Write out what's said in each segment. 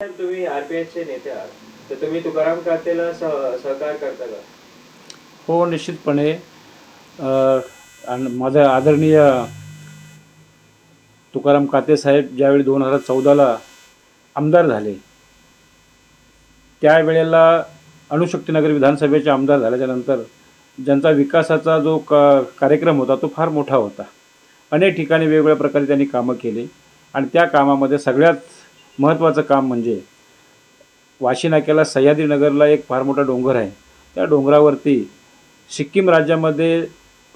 तुम्ही आरपीएसचे नेते आहात तर तुम्ही तुकाराम सह करता का? हो निश्चितपणे. माझ्या माझा आदरणीय तुकाराम काते साहेब ज्यावेळी दोन हजार चौदाला आमदार झाले त्यावेळेला अणुशक्तीनगर विधानसभेचे आमदार झाल्याच्यानंतर ज्यांचा विकासाचा जो क कार्यक्रम होता तो फार मोठा होता. अनेक ठिकाणी वेगवेगळ्या प्रकारे त्यांनी कामं केली आणि त्या कामामध्ये सगळ्यात महत्त्वाचं काम म्हणजे वाशी नाक्याला सह्याद्रीनगरला एक फार मोठा डोंगर आहे. त्या डोंगरावरती सिक्कीम राज्यामध्ये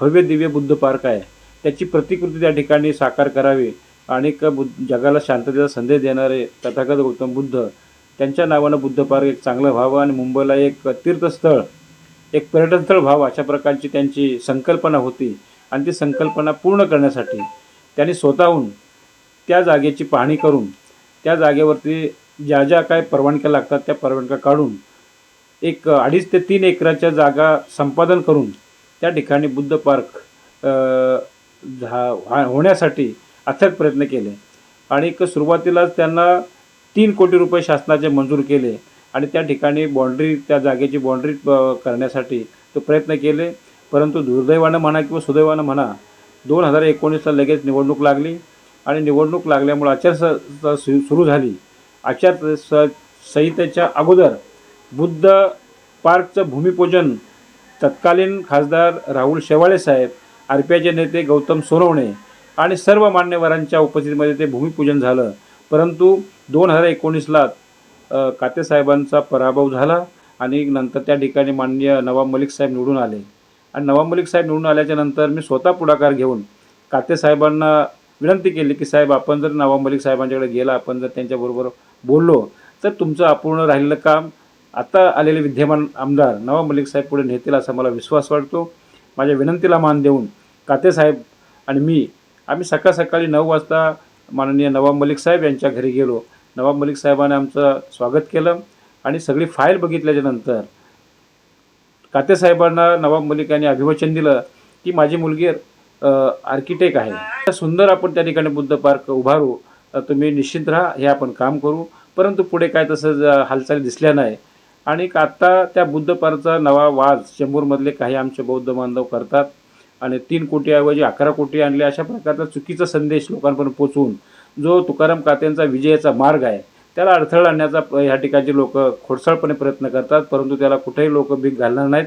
भव्य दिव्य बुद्ध पार्क आहे. त्याची प्रतिकृती त्या ठिकाणी साकार करावी आणि क बुद्ध जगाला शांततेचा संदेश देणारे तथागत गौतम बुद्ध त्यांच्या नावानं बुद्ध पार्क एक चांगलं व्हावं आणि मुंबईला एक तीर्थस्थळ एक पर्यटनस्थळ व्हावं अशा प्रकारची त्यांची संकल्पना होती. आणि ती संकल्पना पूर्ण करण्यासाठी त्यांनी स्वतःहून त्या जागेची पाहणी करून त्या जागेवरती ज्या ज्या काय परवानग्या लागतात त्या परवानग्या काढून एक अडीच ते तीन एकराच्या जागा संपादन करून त्या ठिकाणी बुद्ध पार्क झा होण्यासाठी अथक प्रयत्न केले. आणि एक सुरुवातीलाच त्यांना तीन कोटी रुपये शासनाचे मंजूर केले आणि त्या ठिकाणी बाँड्री त्या जागेची बाँड्री करण्यासाठी तो प्रयत्न केले. परंतु दुर्दैवानं म्हणा किंवा सुदैवानं म्हणा दोन हजार एकोणीसला लगेच निवडणूक लागली. आणि निवडणूक लागल्यामुळं आचारसंहिता सु सुरू झाली. आचार स संहितेच्या अगोदर बुद्ध पार्कचं भूमिपूजन तत्कालीन खासदार राहुल शेवाळे साहेब आर पी आयचे नेते गौतम सोनवणे आणि सर्व मान्यवरांच्या उपस्थितीमध्ये ते भूमिपूजन झालं. परंतु दोन हजार एकोणीसला कातेसाहेबांचा पराभव झाला आणि नंतर त्या ठिकाणी माननीय नवाब मलिक साहेब निवडून आले. आणि नवाब मलिक साहेब निवडून आल्याच्यानंतर मी स्वतः पुढाकार घेऊन कातेसाहेबांना विनंती केली की साहेब आपण जर नवाब मलिक साहेबांच्याकडे गेला आपण जर त्यांच्याबरोबर बोललो तर तुमचं अपूर्ण राहिलेलं काम आता आलेले विद्यमान आमदार नवाब मलिक साहेब पुढे नेतील असा मला विश्वास वाटतो. माझ्या विनंतीला मान देऊन कातेसाहेब आणि मी आम्ही सकाळ सकाळी नऊ वाजता माननीय नवाब मलिक साहेब यांच्या घरी गेलो. नवाब मलिक साहेबांनी आमचं स्वागत केलं आणि सगळी फाईल बघितल्याच्यानंतर कातेसाहेबांना नवाब मलिक यांनी अभिवचन दिलं की माझी मुलगी आर्किटेक्ट आहे. सुंदर आपण त्या ठिकाणी बुद्ध पार्क उभारू तुम्ही निश्चित राहा हे आपण काम करू. परंतु पुढे काय तसं ज- हालचाली दिसल्या नाही. आणि आत्ता त्या बुद्ध पार्कचा नवा वाद चेंबूरमधले काही आमचे बौद्ध बांधव करतात. आणि तीन कोटीऐवजी अकरा कोटी आणले अशा प्रकारचा चुकीचा संदेश लोकांपर्यंत पोचवून जो तुकाराम कात्यांचा विजयाचा मार्ग आहे त्याला अडथळा आणण्याचा ह्या ठिकाणचे लोक खोडसाळपणे प्रयत्न करतात परंतु त्याला कुठेही लोक बीक घालणार नाहीत.